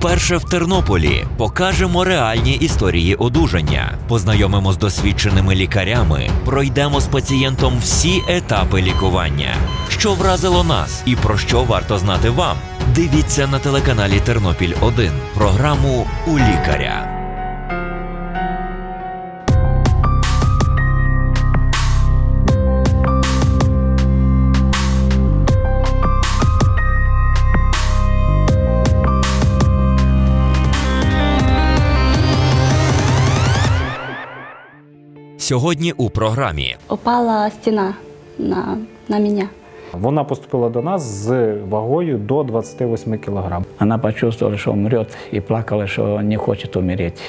Вперше в Тернополі покажемо реальні історії одужання, познайомимо з досвідченими лікарями, пройдемо з пацієнтом всі етапи лікування. Що вразило нас і про що варто знати вам? Дивіться на телеканалі Тернопіль 1 програму у лікаря. Сьогодні у програмі упала стена на, на меня. Вона поступила до нас з вагою до 28 кг. Она почувствовала, что умрет, и плакала, что не хочет умереть.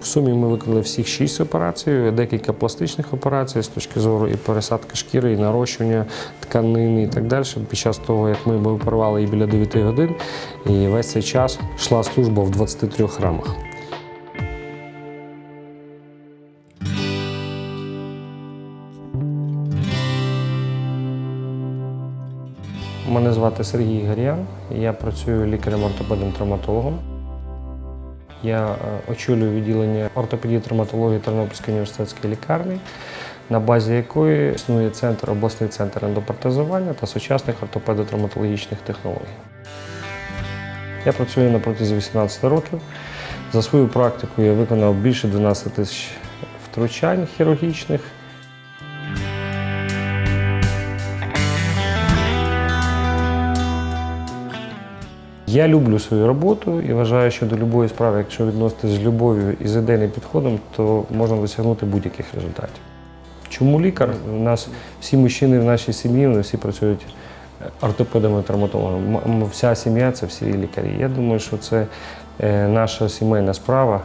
В сумі ми виконали всіх шість операцій, декілька пластичних операцій з точки зору і пересадки шкіри, і нарощування тканини, і так далі. Під час того, як ми оперували її біля 9 годин, і весь цей час йшла служба в 23 храмах. Мене звати Сергій Гар'ян, я працюю лікарем-ортопедом травматологом Я е, очолюю відділення ортопедії травматології Тернопільської університетської лікарні, на базі якої існує центр, обласний центр ендопротезування та сучасних ортопедо-травматологічних технологій. Я працюю на протязі 18 років. За свою практику я виконав більше 12 тисяч втручань хірургічних. Я люблю свою роботу і вважаю, що до будь-якої справи, якщо відноситись з любов'ю і з ідейним підходом, то можна досягнути будь-яких результатів. Чому лікар? У нас всі мужчини в нашій сім'ї, вони всі працюють ортопедами, травматологами. Вся сім'я це всі лікарі. Я думаю, що це е, наша сімейна справа.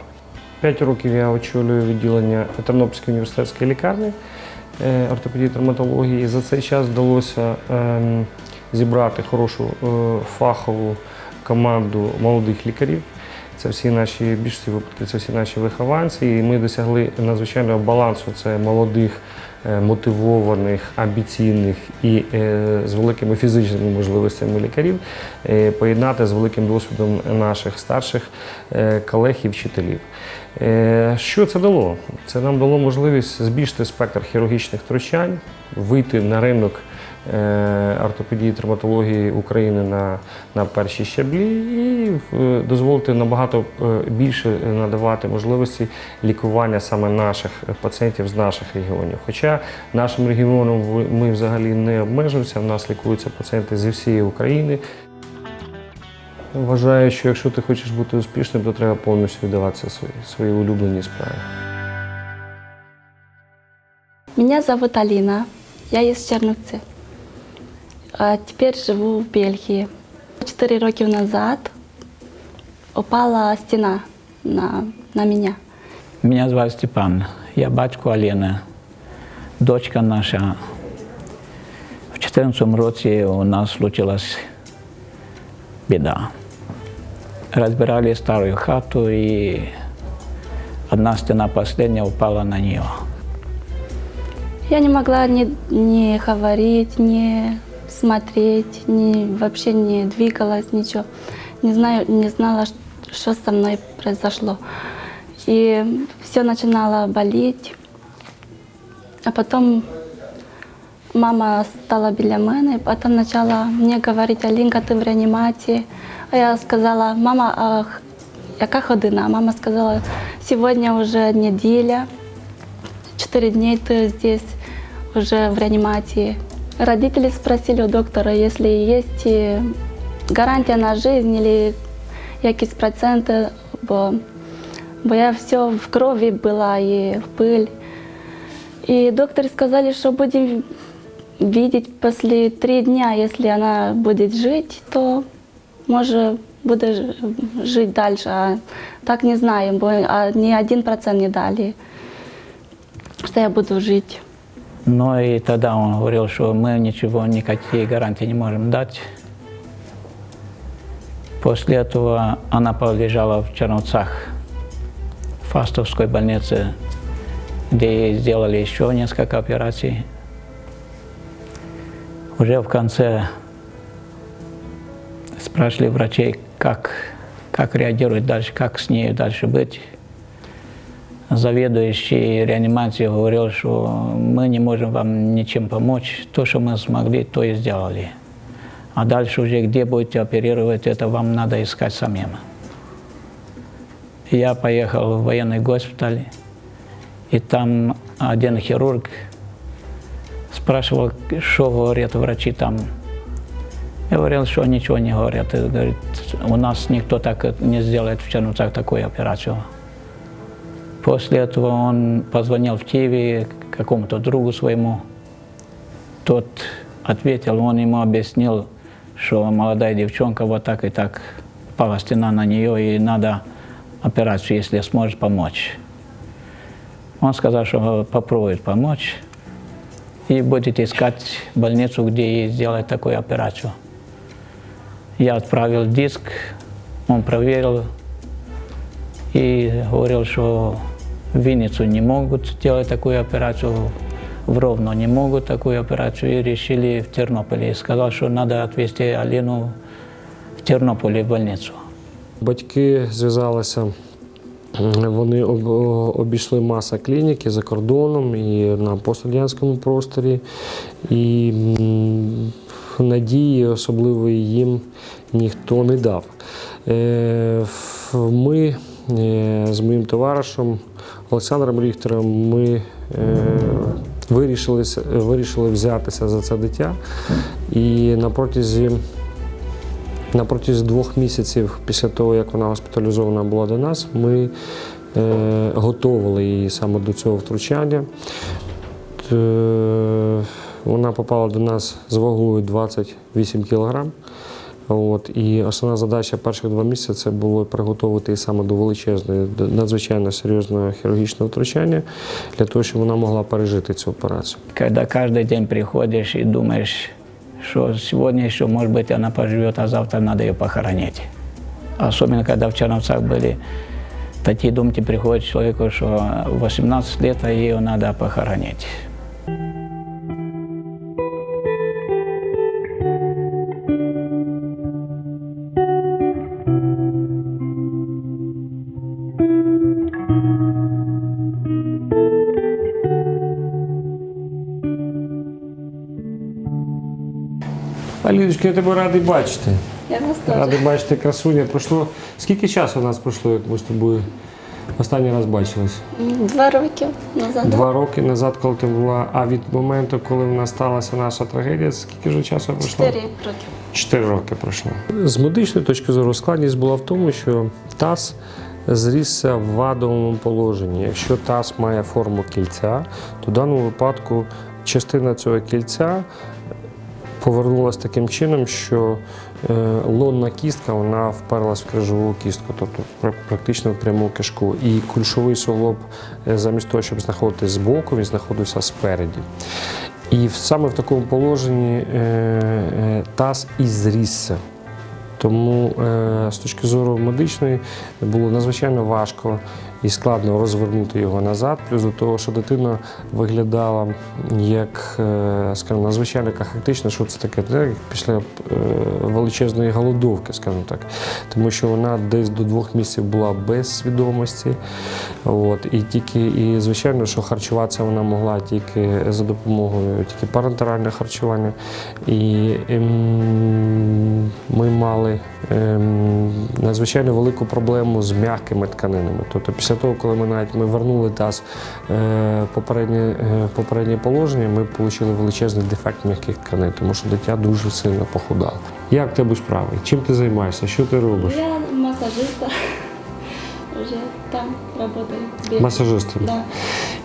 П'ять років я очолюю відділення Тернопільської університетської лікарні е, ортопедії травматології. І за цей час вдалося ем, зібрати хорошу е, фахову команду молодих лікарів. Це всі наші більшості випадків, це всі наші вихованці. І ми досягли надзвичайного балансу. Це молодих, е, мотивованих, амбіційних і е, з великими фізичними можливостями лікарів е, поєднати з великим досвідом наших старших колег і вчителів. Що це дало? Це нам дало можливість збільшити спектр хірургічних втручань, вийти на ринок ортопедії травматології України на, на перші щаблі і е, дозволити набагато е, більше надавати можливості лікування саме наших пацієнтів з наших регіонів. Хоча нашим регіоном ми взагалі не обмежуємося, в нас лікуються пацієнти зі всієї України. Вважаю, що якщо ти хочеш бути успішним, то треба повністю віддаватися своїй, своїй улюбленій справі. Меня зовут Алина, я из Черновцы. А теперь живу в Бельгии. Четыре роки назад упала стена на, на меня. Меня звать Степан, я батько Аліни, дочка наша. В 14 році у нас случилась біда. Розбирали старую хату і одна стена последняя упала на нее. Я не могла ни, ни говорить, ни смотреть, ни вообще не двигалась, ничего. Не знаю, не знала, ш- что со мной произошло. И все начинало болеть. А потом мама стала біля мене, потім почала мені говорити, Алінка, ти в реанімації. А я сказала, мама, а х- яка година? Мама сказала, сьогодні вже неділя, четыре дней ты здесь уже в реанимации. Родители спросили у доктора, если есть э, гарантия на жизнь или якісь проценти, бо, бо я все в крові була і в пиль. И доктор сказали, что будем видеть после три дня, если она будет жить, то может буде ж- жить дальше. А так не знаю, бо а, ни один процент не дали, что я буду жить. Но и тогда он говорил, что мы ничего, никакие гарантии не можем дать. После этого она полежала в Черновцах, в Фастовской больнице, где ей сделали еще несколько операций. Уже в конце спрашивали врачей, как как реагировать дальше, как с ней дальше быть. Заведующий реанимацией говорил, что мы не можем вам ничем помочь. То, что мы смогли, то и сделали. А дальше уже где будете оперировать, это вам надо искать самим. Я поехал в военный госпиталь, и там один хирург спрашивал, что говорят врачи там. Я говорил, что ничего не говорят. И говорит, у нас никто так не сделает в Черновцах такую операцию. После этого он позвонил в Киеве какому-то другу своему. Тот ответил, он ему объяснил, что молодая девчонка вот так и так пала стена на нее, и надо операцию, если сможет помочь. Он сказал, что попробует помочь и будете искать больницу, где ей сделать такую операцию. Я отправил диск, он проверил и говорил, что в Винницу не могут делать такую операцию, в Ровно не могут такую операцию, и решили в Тернополе. И сказал, что надо отвезти Алину в Тернополе в больницу. Батьки зв'язалися. Вони обійшли маса клініки за кордоном і на пострадянському просторі. І надії особливої їм ніхто не дав. Е, Ми е, з моїм товаришем Олександром Ріхтером ми е, вирішили, вирішили взятися за це дитя. І на протязі на протязі двох місяців після того, як вона госпіталізована була до нас, ми е, готували її саме до цього втручання. Т- Вона попала до нас з вагою 28 кг. От, і основна задача перших два місяці це було приготувати її саме до величезної, до надзвичайно серйозного хірургічного втручання, для того, щоб вона могла пережити цю операцію. Когда каждый день приходишь и думаешь, что сегодня еще, может быть, она поживет, а завтра надо ее похоронить. Особенно, когда в Черновцах были такие думки, приходят человеку, что 18 лет, а ее надо Похоронить. Аліночка, я тебе радий бачити. Я вас тоже. Радий бачити красуня. Пройшло. Скільки часу у нас пройшло, як ми з тобою останній раз бачились? Два роки назад. Два роки назад, коли ти була. А від моменту, коли в нас сталася наша трагедія, скільки вже часу пройшло? Четыре роки. Чотири роки пройшло. З медичної точки зору складність була в тому, що таз зрісся в вадовому положенні. Якщо таз має форму кільця, то в даному випадку частина цього кільця повернулася таким чином, що е, лонна кістка вона вперлась в крижову кістку, тобто практично в пряму кишку. І кульшовий суглоб, е, замість того, щоб знаходитись збоку, він знаходився спереді. І саме в такому положенні е, таз і зрісся. Тому з точки зору медичної було надзвичайно важко і складно розвернути його назад. Плюс до того, що дитина виглядала як, е, скажімо, надзвичайно кахектично, що це таке, так, після е, величезної голодовки, скажімо так. Тому що вона десь до двох місяців була без свідомості. От, і тільки, і звичайно, що харчуватися вона могла тільки за допомогою тільки парентерального харчування. І ем, ми мали надзвичайно велику проблему з м'якими тканинами. Тобто, після того, коли ми навіть ми вернули таз е, попереднє, е, попереднє положення, ми отримали величезний дефект м'яких тканин, тому що дитя дуже сильно похудало. Як тебе справи? Чим ти займаєшся? Що ти робиш? Я массажиста. Уже там. Бегаю. Масажистом. Да.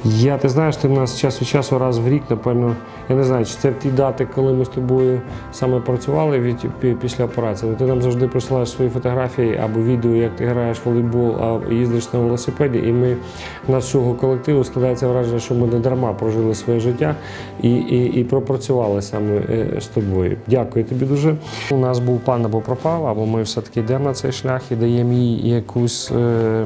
Я, ти знаєш, ти в нас час від часу раз в рік, напевно, я не знаю, чи це ті дати, коли ми з тобою саме працювали від, після операції. Ти нам завжди присилаєш свої фотографії або відео, як ти граєш в волейбол, а їздиш на велосипеді. І ми у нас всього колективу складається враження, що ми не дарма прожили своє життя і, і, і пропрацювали саме е, з тобою. Дякую тобі дуже. У нас був план або пропав, або ми все-таки йдемо на цей шлях і даємо їй якусь е,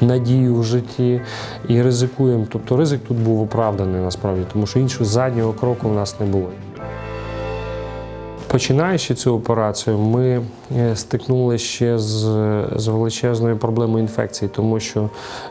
надію в житті і ризикуємо. Тобто ризик тут був оправданий насправді, тому що іншого заднього кроку в нас не було. Починаючи цю операцію, ми стикнули стикнулися ще з, з величезною проблемою інфекції, тому що,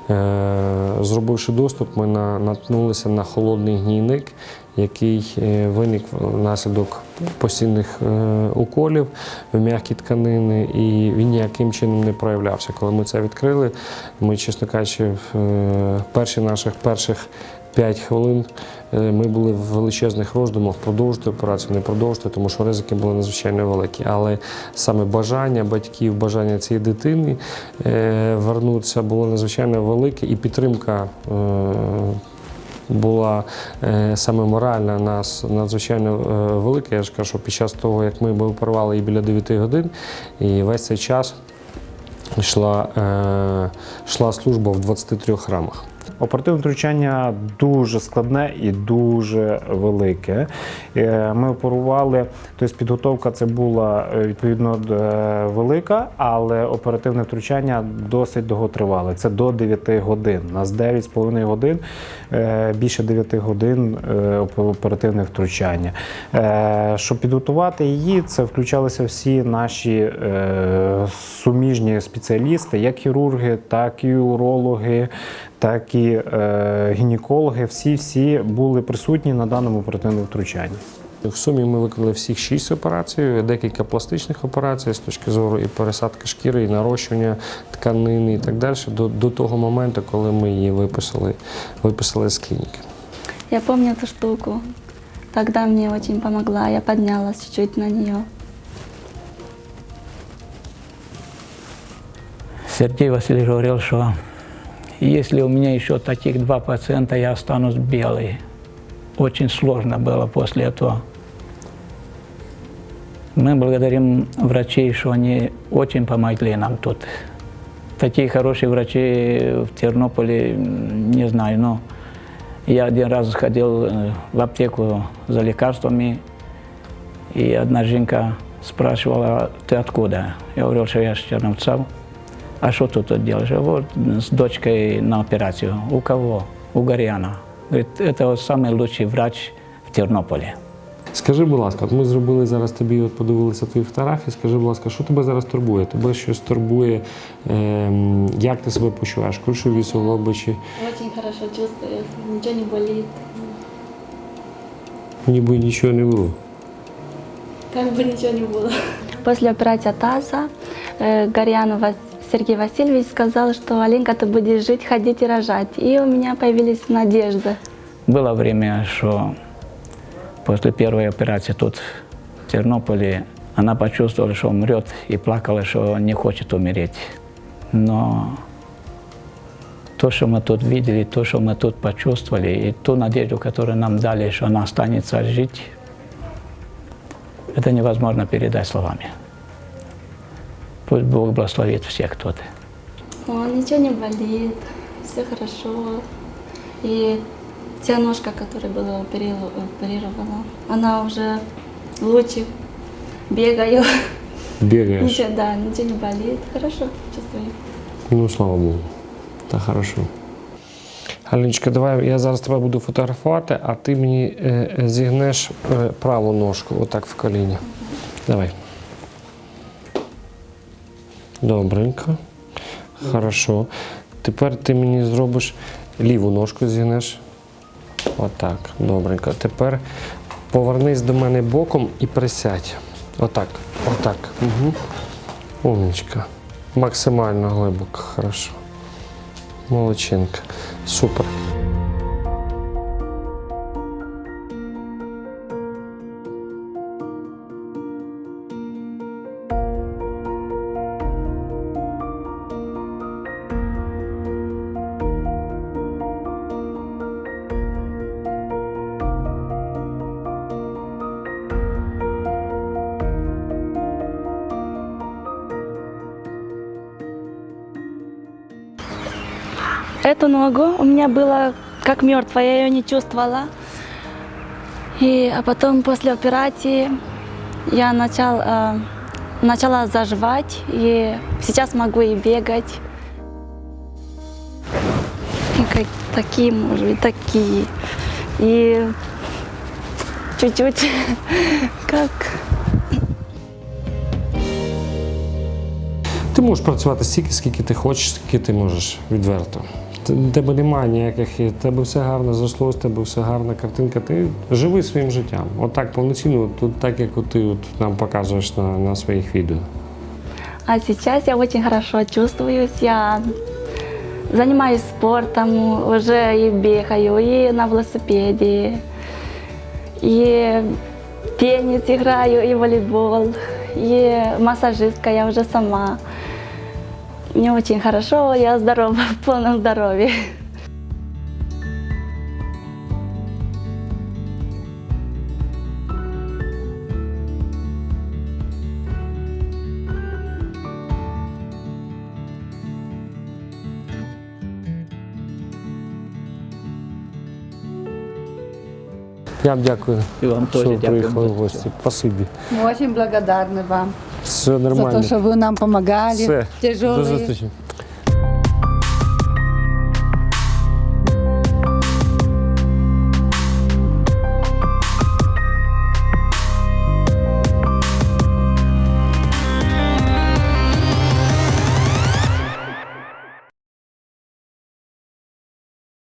е, зробивши доступ, ми на, наткнулися на холодний гнійник, який е, виник внаслідок постійних е, уколів в м'які тканини, і він ніяким чином не проявлявся. Коли ми це відкрили, ми, чесно кажучи, в е, перші наших перших 5 хвилин ми були в величезних роздумах продовжити операцію, не продовжити, тому що ризики були надзвичайно великі. Але саме бажання батьків, бажання цієї дитини вернутися було надзвичайно велике, і підтримка. Була е, саме моральна нас надзвичайно е, велика. Я ж кажу, під час того, як ми оперували її біля 9 годин, і весь цей час йшла, е, йшла служба в 23 храмах. Оперативне втручання дуже складне і дуже велике. Е, Ми оперували, тобто підготовка це була е, відповідно е, велика, але оперативне втручання досить довготривале. Це до 9 годин. У нас 9,5 годин, більше 9 годин оперативне втручання. Щоб підготувати її, це включалися всі наші суміжні спеціалісти, як хірурги, так і урологи, так і е, гінекологи. Всі всі були присутні на даному оперативному втручанні. В сумі ми виконали всіх шість операцій, декілька пластичних операцій з точки зору і пересадки шкіри, і нарощування тканини і так далі, до, до того моменту, коли ми її виписали, виписали з клініки. Я помню эту штуку. Тогда мне очень помогла. Я поднялась чуть-чуть на нее. Сергей Васильевич говорил, что если у меня еще таких два пациента, я останусь белый. Очень сложно было после этого. Мы благодарим врачей, что они очень помогли нам тут. Такие хорошие врачи в Тернополе, не знаю, но я один раз ходил э, в аптеку за лекарствами, и одна женка спрашивала, ты откуда? Я говорил, что я с Черновцев. А что ты тут делаешь? «А Вот с дочкой на операцию. У кого? У Горяна. Говорит, это вот самый лучший врач в Тернополе. Скажи, будь ласка, от ми зробили зараз тобі, от подивилися твої фотографії. Скажи, будь ласка, що тебе зараз турбує? Тебе щось турбує? Ем, як ти себе почуваєш? Кульшові суглоби чи Очень хорошо чувствую, ничего не болит. ніби нічого не було? Как бы ничего не было. После операции таза э, Горян Вас- Сергей Васильевич сказал, что Аленка, ты будешь жить, ходить и рожать. И у меня появились надежды. Было время, что после первой операции тут, в Тернополе, она почувствовала, что умрет, и плакала, что не хочет умереть. Но то, что мы тут видели, то, что мы тут почувствовали, и ту надежду, которую нам дали, что она останется жить, это невозможно передать словами. Пусть Бог благословит всех тут. О, ничего не болит, все хорошо. И вся ножка, которая была опери- оперирована, она уже лучше. Бегаю. Бігаєш? Ничего, да, ничего не болит. Хорошо чувствую. Ну, слава Богу. Та хорошо. Аліночка, давай я зараз тебе буду фотографувати, а ти мені е, е, зігнеш е, праву ножку, отак в коліні. Давай. Добренько. Хорошо. Тепер ти мені зробиш ліву ножку зігнеш. Отак. Добренько. Тепер повернись до мене боком і присядь. Отак. Отак. Угу. Умничка. Максимально глибоко. Хорошо. Молодчинка. Супер. Эту ногу у меня было как мертвая, я ее не чувствовала. И, а потом после операции я начал, э, начала заживать, и сейчас могу и бегать. И как, такие, может быть, такие. И чуть-чуть как Ти можеш працювати стільки, скільки ти хочеш, скільки ти можеш відверто. Тебе немає ніяких, в тебе все гарно зросло, з тебе все гарна картинка. Ти живи своїм життям. Отак повноцінно, тут так як от ти от нам показуєш на, на своїх відео. А сейчас я очень хорошо чувствуюсь. Я занимаюсь спортом, уже и бегаю, и на велосипеде, и теннис играю, волейбол, и массажистка я уже сама. Мне очень хорошо, я здорова, в полном здоровье. Я вам дякую, І вам що теж ви дякую. приїхали в гості. Спасибі. Мы очень благодарны вам Все нормально. за то, что вы нам помогали. Все. Тяжелые До зустрічі.